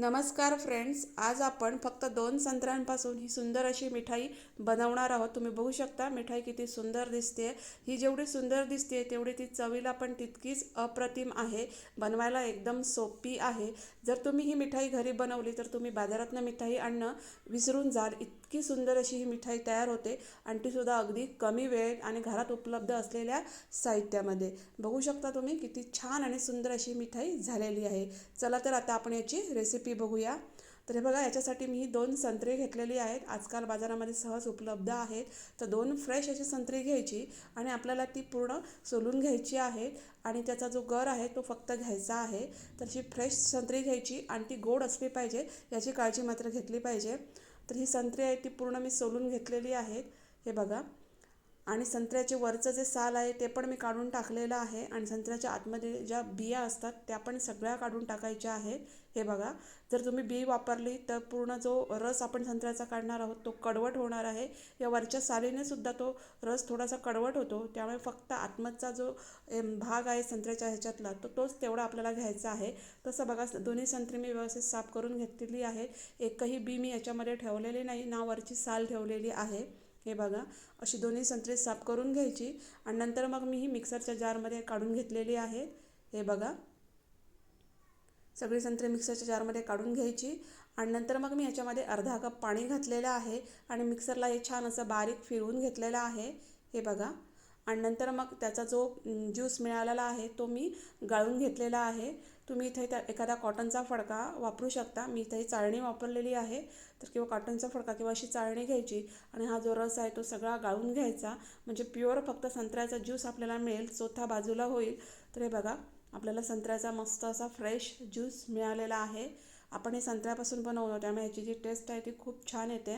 नमस्कार फ्रेंड्स आज आपण फक्त दोन संत्र्यांपासून ही सुंदर अशी मिठाई बनवणार आहोत. तुम्ही बघू शकता मिठाई किती सुंदर दिसते ही जेवढी सुंदर दिसते तेवढी ती चवीला पण तितकीच अप्रतिम आहे. बनवायला एकदम सोपी आहे. जर तुम्ही ही मिठाई घरी बनवली तर तुम्ही बाजारातनं मिठाई आणणं विसरून जाल. इतकी सुंदर अशी ही मिठाई तयार होते आणि तीसुद्धा अगदी कमी वेळेत आणि घरात उपलब्ध असलेल्या साहित्यामध्ये. बघू शकता तुम्ही किती छान आणि सुंदर अशी मिठाई झालेली आहे. चला तर आता आपण याची रेसिपी बघूया. तर हे बघा याच्यासाठी मी ही दोन संत्रे घेतलेली आहेत. आजकाल बाजारामध्ये सहज उपलब्ध आहेत. तर दोन फ्रेश अशी संत्री घ्यायची आणि आपल्याला ती पूर्ण सोलून घ्यायची आहे. आणि त्याचा जो गर आहे तो फक्त घ्यायचा आहे. तर ही फ्रेश संत्री घ्यायची आणि ती गोड असली पाहिजे याची काळजी मात्र घेतली पाहिजे. तर ही संत्री आहे ती पूर्ण मी सोलून घेतलेली आहेत. हे बघा. आणि संत्र्याचे वरचं जे साल आहे ते पण मी काढून टाकलेलं आहे आणि संत्र्याच्या आतमध्ये ज्या बिया असतात त्या पण सगळ्या काढून टाकायच्या आहेत. हे बघा जर तुम्ही बी वापरली तर पूर्ण जो रस आपण संत्र्याचा काढणार आहोत तो कडवट होणार आहे. या वरच्या सालीने सुद्धा तो रस थोडासा कडवट होतो. त्यामुळे फक्त आतमधचा जो भाग आहे संत्र्याच्या ह्याच्यातला तो तोच तेवढा आपल्याला घ्यायचा आहे. तसं बघा दोन्ही संत्री मी व्यवस्थित साफ करून घेतलेली आहे. एकही बी मी याच्यामध्ये ठेवलेली नाही. ना वरची साल ठेवलेली आहे. हे बघा अशी दोन्ही संत्री साफ करून घ्यायची आणि नंतर मग मी ही मिक्सरच्या जारमध्ये काढून घेतलेली आहे. हे बघा. सगळी संत्री मिक्सरच्या जारमध्ये काढून घ्यायची आणि नंतर मग मी ह्याच्यामध्ये अर्धा कप पाणी घातलेलं आहे आणि मिक्सरला हे छान असं बारीक फिरवून घेतलेलं आहे. हे बघा. आणि नंतर मग त्याचा जो ज्यूस मिळालेला आहे तो मी गाळून घेतलेला आहे. तुम्ही इथे त्या एखादा कॉटनचा फडका वापरू शकता. मी इथे चाळणी वापरलेली आहे. तर किंवा कॉटनचा फडका किंवा अशी चाळणी घ्यायची आणि हा जो रस आहे तो सगळा गाळून घ्यायचा. म्हणजे प्युअर फक्त संत्र्याचा ज्यूस आपल्याला मिळेल चौथा बाजूला होईल. तर हे बघा आपल्याला संत्र्याचा मस्त असा फ्रेश ज्यूस मिळालेला आहे. आपण हे संत्र्यापासून बनवतो त्यामुळे ह्याची जी टेस्ट आहे ती खूप छान येते.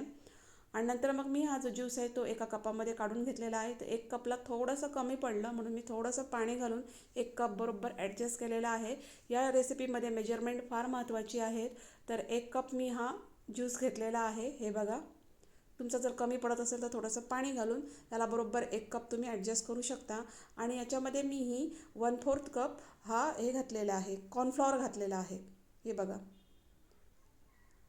आणि नंतर मग मी हा जो ज्यूस आहे तो एका कपामध्ये काढून घेतलेला आहे. तर एक कपला थोडंसं कमी पडलं म्हणून मी थोडंसं पाणी घालून एक कप बरोबर ॲडजस्ट केलेला आहे. या रेसिपीमध्ये मेजरमेंट फार महत्त्वाची आहेत. तर एक कप मी हा ज्यूस घेतलेला आहे. हे बघा. तुमचं जर कमी पडत असेल तर थोडंसं पाणी घालून त्याला बरोबर एक कप तुम्ही ॲडजस्ट करू शकता. आणि याच्यामध्ये मी ही वन फोर्थ कप हा हे घातलेला आहे. कॉर्नफ्लॉवर घातलेला आहे. हे बघा.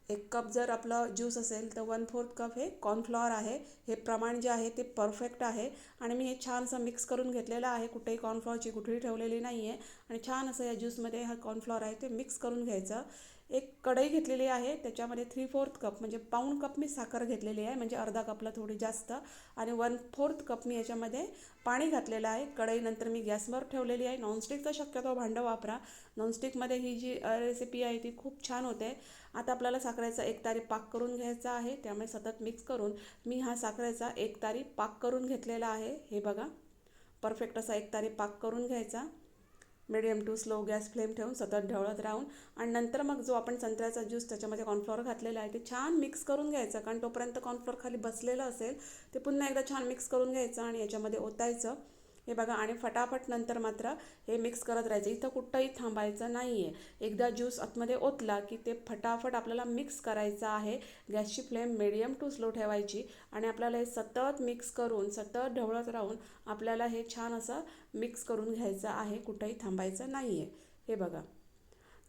एक कप जर आपलं ज्यूस असेल तर वन फोर्थ कप हे कॉर्नफ्लॉवर आहे. हे प्रमाण जे आहे ते परफेक्ट आहे. आणि मी हे छान असं मिक्स करून घेतलेलं आहे. कुठेही कॉर्नफ्लॉवरची कुठेही ठेवलेली नाही आहे आणि छान असं या ज्यूसमध्ये हा कॉर्नफ्लॉवर आहे ते मिक्स करून घ्यायचं. एक कढई घेतलेली आहे त्याच्यामध्ये थ्री फोर्थ कप म्हणजे पाऊण कप मी साखर घेतलेली आहे म्हणजे अर्धा कपला थोडी जास्त. आणि वन फोर्थ कप मी याच्यामध्ये पाणी घातलेलं आहे. कढईनंतर मी गॅसवर ठेवलेली आहे. नॉनस्टिकचं शक्यतो भांडं वापरा. नॉनस्टिकमध्ये ही जी रेसिपी आहे ती खूप छान होते. आता आपल्याला साखरेचा एक तारी पाक करून घ्यायचा आहे. त्यामुळे सतत मिक्स करून मी हा साखरेचा एक तारी पाक करून घेतलेला आहे. हे बघा. परफेक्ट असा एक तारी पाक करून घ्यायचा. Medium to slow gas flame ठेवून सतत ढवळत राहून आणि नंतर मग जो आपण संत्र्याचा ज्यूस त्याच्यामध्ये कॉर्नफ्लॉवर घातलेला आहे ते छान मिक्स करून घ्यायचं. कारण तोपर्यंत कॉर्नफ्लॉवर खाली बसलेलं असेल ते पुन्हा एकदा छान मिक्स करून घ्यायचं आणि याच्यामध्ये ओतायचं. हे बघा आणि फटाफट नंतर मात्र हे मिक्स करत राहायचं. इथं कुठंही थांबायचं नाही आहे एकदा ज्यूस आतमध्ये ओतला की ते फटाफट आपल्याला मिक्स करायचं आहे. गॅसची फ्लेम मिडियम टू स्लो ठेवायची आणि आपल्याला हे सतत मिक्स करून सतत ढवळत राहून आपल्याला हे छान असं मिक्स करून घ्यायचं आहे. कुठंही थांबायचं नाही आहे हे बघा.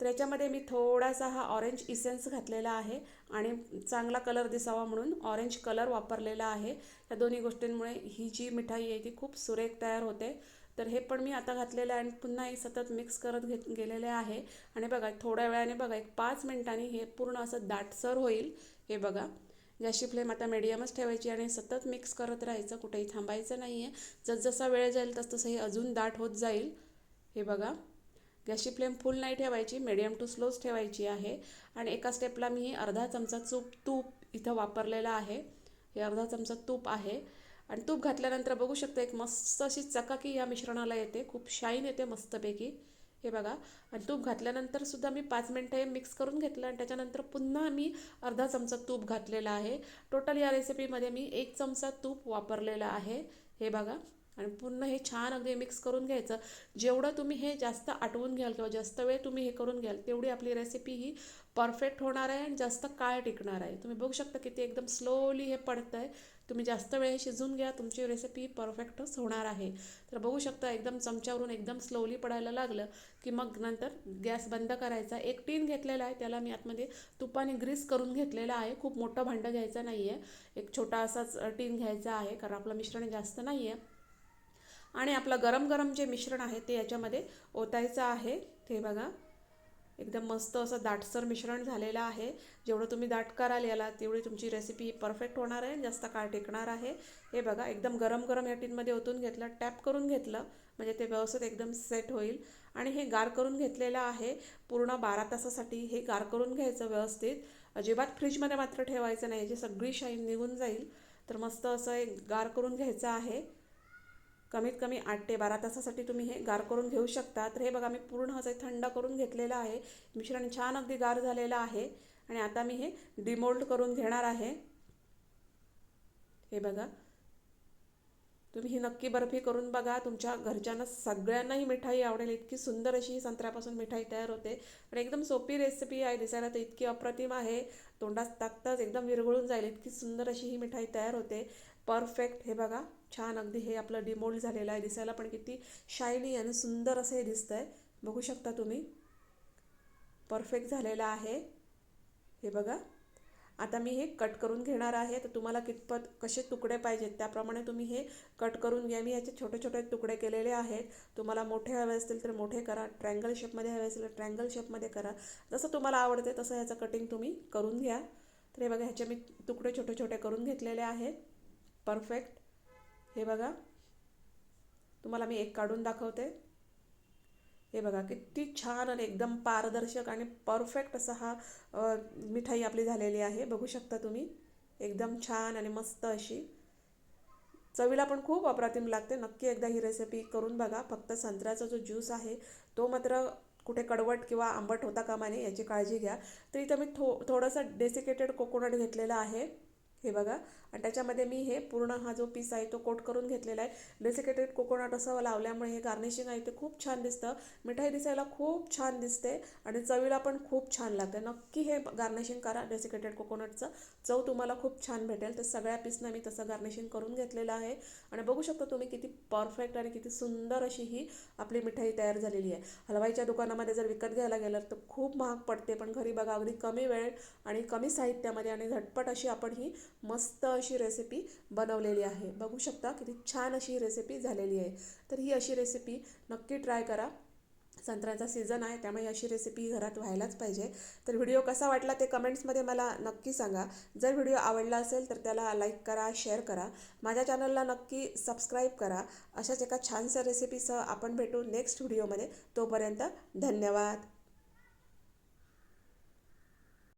तर याच्यामध्ये मी थोडासा हा ऑरेंज इसेन्स घातलेला आहे आणि चांगला कलर दिसावा म्हणून ऑरेंज कलर वापरलेला आहे. या दोन्ही गोष्टींमुळे ही जी मिठाई आहे ती खूप सुरेख तयार होते. तर हे पण मी आता घातलेलं आहे आणि पुन्हा हे सतत मिक्स करत घेत गेलेले आहे. आणि बघा थोड्या वेळाने बघा एक पाच मिनिटांनी हे पूर्ण असं दाटसर होईल. हे बघा गॅसची फ्लेम आता मिडियमच ठेवायची आणि सतत मिक्स करत राहायचं कुठेही थांबायचं नाही आहे जसजसा वेळ जाईल तसतसं हे अजून दाट होत जाईल. हे बघा. गॅसची फ्लेम फुल नाही ठेवायची मिडियम टू स्लोच ठेवायची आहे. आणि एका स्टेपला मी अर्धा चमचा चूप तूप इथं वापरलेला आहे. हे अर्धा चमचा तूप आहे. आणि तूप घातल्यानंतर बघू शकता एक मस्त अशी चकाकी या मिश्रणाला येते. खूप शाईन येते मस्तपैकी. हे बघा. आणि तूप घातल्यानंतर सुद्धा मी पाच मिनटं हे मिक्स करून घेतलं आणि त्याच्यानंतर पुन्हा मी अर्धा चमचा तूप घातलेला आहे. टोटल या रेसिपीमध्ये मी एक चमचा तूप वापरलेला आहे. हे बघा. आणि पूर्ण हे छान अगदी मिक्स करून घ्यायचं. जेवढं तुम्ही हे जास्त आटवून घ्याल किंवा जास्त वेळ तुम्ही हे करून घ्याल तेवढी आपली रेसिपी ही परफेक्ट होणार आहे आणि जास्त काळ टिकणार आहे. तुम्ही बघू शकता की ते एकदम स्लोली हे पडतं आहे तुम्ही जास्त वेळ हे शिजून घ्या तुमची रेसिपी परफेक्टच होणार आहे. तर बघू शकता एकदम चमच्यावरून एकदम स्लोली पडायला लागलं की मग नंतर गॅस बंद करायचा. एक टीन घेतलेला आहे त्याला मी आतमध्ये तुपाने ग्रीस करून घेतलेला आहे. खूप मोठं भांडं घ्यायचं नाही आहे एक छोटा असाच टीन घ्यायचा आहे कारण आपलं मिश्रण जास्त नाही आहे आणि आपलं गरम गरम जे मिश्रण आहे ते याच्यामध्ये ओतायचं आहे. ते बघा. एकदम मस्त असं दाटसर मिश्रण झालेलं आहे. जेवढं तुम्ही दाट कराल याला तेवढी तुमची रेसिपी परफेक्ट होणार आहे जास्त काळ टिकणार आहे. हे बघा एकदम गरम गरम या टीनमध्ये ओतून घेतलं टॅप करून घेतलं म्हणजे ते व्यवस्थित एकदम सेट होईल. आणि हे गार करून घेतलेलं आहे. पूर्ण बारा तासासाठी हे गार करून घ्यायचं व्यवस्थित. अजिबात फ्रीजमध्ये मात्र ठेवायचं नाही याची सगळी शाईन निघून जाईल. तर मस्त असं एक गार करून घ्यायचं आहे. कमीत कमी आठ ते बारा तासासाठी तुम्ही हे गार करून घेऊ शकता. तर हे बघा मी पूर्ण असं थंड करून घेतलेलं आहे. मिश्रण छान अगदी गार झालेलं आहे. आणि आता मी हे डिमोल्ड करून घेणार आहे. हे बघा. तुम्ही ही नक्की बर्फी करून बघा. तुमच्या घरच्यांना सगळ्यांना ही मिठाई आवडेल. इतकी सुंदर अशी संत्र्यापासून मिठाई तयार होते. आणि एकदम सोपी रेसिपी आहे. दिसायला तर इतकी अप्रतिम आहे. तोंडात टाकताच एकदम विरघळून जाईल. इतकी सुंदर अशी ही मिठाई तयार होते. परफेक्ट. हे बघा छान अगदी हे आपलं डिमोल्ड झालेलं आहे दिसायला पण किती शायनी आणि सुंदर असं हे दिसतं आहे बघू शकता तुम्ही. परफेक्ट झालेलं आहे. हे बघा. आता मी हे कट करून घेणार आहे. तर तुम्हाला कितपत कसे तुकडे पाहिजेत त्याप्रमाणे तुम्ही हे कट करून घ्या. मी ह्याचे छोटे छोटे तुकडे केलेले आहेत. तुम्हाला मोठे हवे असतील तर मोठे करा. ट्रँगल शेपमध्ये हवे असेल तर ट्रँगल शेपमध्ये करा. जसं तुम्हाला आवडते तसं ह्याचं कटिंग तुम्ही करून घ्या. तर हे बघा ह्याचे मी तुकडे छोटे छोटे करून घेतलेले आहेत. परफेक्ट हे बघा. तुम्हाला मी एक काढून दाखवते. हे बघा किती छान आणि एकदम पारदर्शक आणि परफेक्ट असा हा मिठाई आपली झालेली आहे. बघू शकता तुम्ही. एकदम छान आणि मस्त अशी. चवीला पण खूप अप्रतिम लागते. नक्की एकदा ही रेसिपी करून बघा. फक्त संत्र्याचा जो ज्यूस आहे तो मात्र कुठे कडवट किंवा आंबट होता कामा नये याची काळजी घ्या. तर इथं मी थो थोडंसं डेसिकेटेड कोकोनट घेतलेलं आहे. हे बघा. आणि त्याच्यामध्ये मी हे पूर्ण हा जो पीस आहे तो कोट करून घेतलेला आहे. डेसिकेटेड कोकोनट असं लावल्यामुळे हे गार्निशिंग आहे ते खूप छान दिसतं. मिठाई दिसायला खूप छान दिसते आणि चवीला पण खूप छान लागते. नक्की हे गार्निशिंग करा डेसिकेटेड कोकोनटचं चव तुम्हाला खूप छान भेटेल. तर सगळ्या पीसनं मी तसं गार्निशिंग करून घेतलेलं आहे. आणि बघू शकता तुम्ही किती परफेक्ट आणि किती सुंदर अशी ही आपली मिठाई तयार झालेली आहे. हलवाईच्या दुकानामध्ये जर विकत घ्यायला गेलं तर खूप महाग पडते. पण घरी बघा अगदी कमी वेळ आणि कमी साहित्यामध्ये आणि झटपट अशी आपण ही मस्त अशी रेसिपी बनवलेली आहे. बघू शकता किती छान अशी रेसिपी झालेली आहे. तर ही अशी रेसिपी नक्की ट्राय करा. संत्र्याचा सीझन आहे त्यामुळे अशी रेसिपी घरात व्हायलाच पाहिजे. तर व्हिडिओ कसा वाटला ते कमेंट्समध्ये मला नक्की सांगा. जर व्हिडिओ आवडला असेल तर त्याला लाईक करा शेअर करा. माझ्या चॅनलला नक्की सबस्क्राईब करा. अशाच एका छानशा रेसिपीसह आपण भेटू नेक्स्ट व्हिडिओमध्ये तोपर्यंत धन्यवाद.